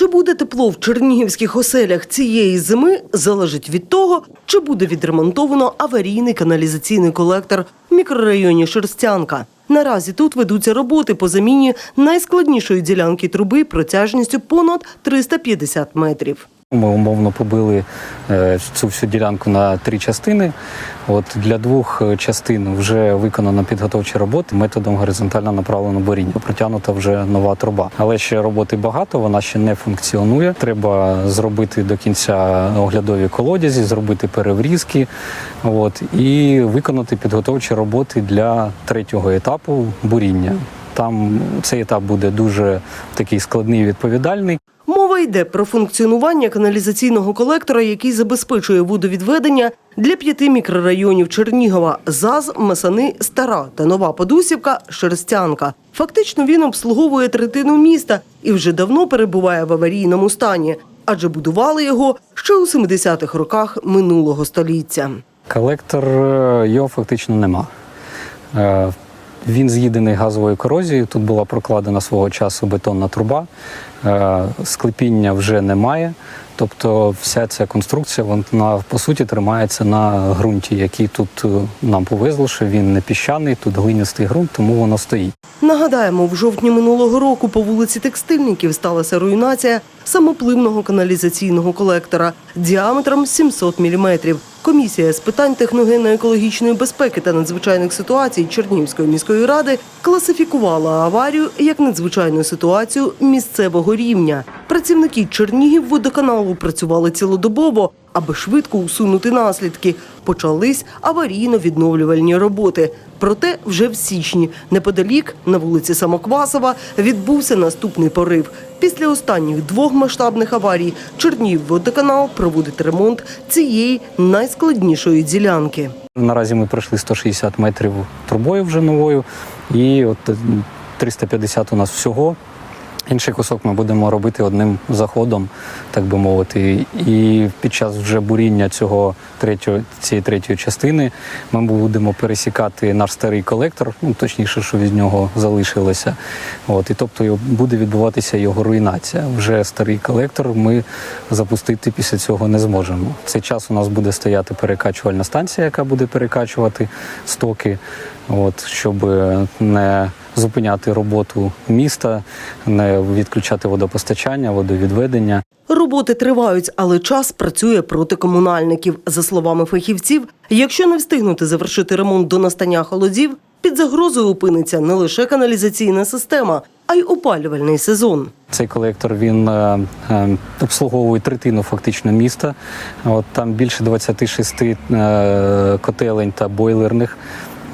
Чи буде тепло в чернігівських оселях цієї зими, залежить від того, чи буде відремонтовано аварійний каналізаційний колектор в мікрорайоні Шерстянка. Наразі тут ведуться роботи по заміні найскладнішої ділянки труби протяжністю понад 350 метрів. Ми умовно побили е, цю всю ділянку на три частини. От для двох е, частин вже виконано підготовчі роботи методом горизонтально направленого боріння. Протягнута вже нова труба. Але ще роботи багато, вона ще не функціонує. Треба зробити до кінця оглядові колодязі, зробити переврізки, от і виконати підготовчі роботи для третього етапу буріння. Там цей етап буде дуже такий складний і відповідальний. Йде про функціонування каналізаційного колектора, який забезпечує водовідведення для п'яти мікрорайонів Чернігова – ЗАЗ, Масани, Стара та Нова Подусівка, Шерстянка. Фактично він обслуговує третину міста і вже давно перебуває в аварійному стані, адже будували його ще у 70-х роках минулого століття. Колектор е, його фактично нема. Він з'їдений газовою корозією. Тут була прокладена свого часу бетонна труба. Е, Склепіння вже немає. Тобто вся ця конструкція вона по суті тримається на ґрунті, який тут е, нам повезло, що він не піщаний, тут глиністий ґрунт, тому воно стоїть. Нагадаємо, в жовтні минулого року по вулиці Текстильників сталася руйнація самопливного каналізаційного колектора діаметром 700 мм. Комісія з питань техногенно-екологічної безпеки та надзвичайних ситуацій Чернігівської міської ради класифікувала аварію як надзвичайну ситуацію місцевого рівня. Працівники Чернігівводоканалу працювали цілодобово, аби швидко усунути наслідки. Почались аварійно-відновлювальні роботи. Проте вже в січні, неподалік на вулиці Самоквасова, відбувся наступний порив. Після останніх двох масштабних аварій Чернігівводоканал проводить ремонт цієї найскладнішої ділянки. Наразі ми пройшли 160 метрів трубою вже новою, і от е, 350 у нас всього. Інший кусок ми будемо робити одним заходом, так би мовити. І під час вже буріння цього третього, цієї третьої частини ми будемо пересікати наш старий колектор, ну точніше, що від нього залишилося. От, і тобто буде відбуватися його руйнація. Вже старий колектор ми запустити після цього не зможемо. В цей час у нас буде стояти перекачувальна станція, яка буде перекачувати стоки, от, щоб не зупиняти роботу міста, не відключати водопостачання, водовідведення. Роботи тривають, але час працює проти комунальників. За словами фахівців, якщо не встигнути завершити ремонт до настання холодів, під загрозою опиниться не лише каналізаційна система, а й опалювальний сезон. Цей колектор він е, е, обслуговує третину фактично міста. От там більше 26 е, котелень та бойлерних.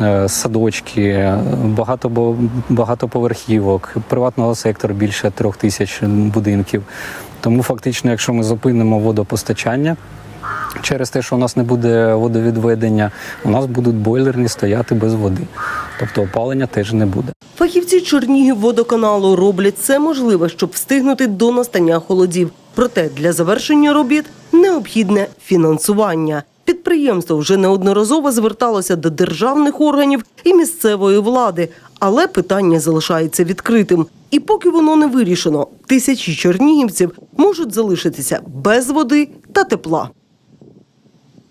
Е, Садочки, багато багатоповерхівок, приватного сектору більше трьох тисяч будинків. Тому фактично, якщо ми зупинимо водопостачання через те, що у нас не буде водовідведення, у нас будуть бойлерні стояти без води. Тобто опалення теж не буде. Фахівці Чернігівводоканалу роблять все можливе, щоб встигнути до настання холодів. Проте для завершення робіт необхідне фінансування. Підприємство вже неодноразово зверталося до державних органів і місцевої влади, але питання залишається відкритим. І поки воно не вирішено, тисячі чернігівців можуть залишитися без води та тепла.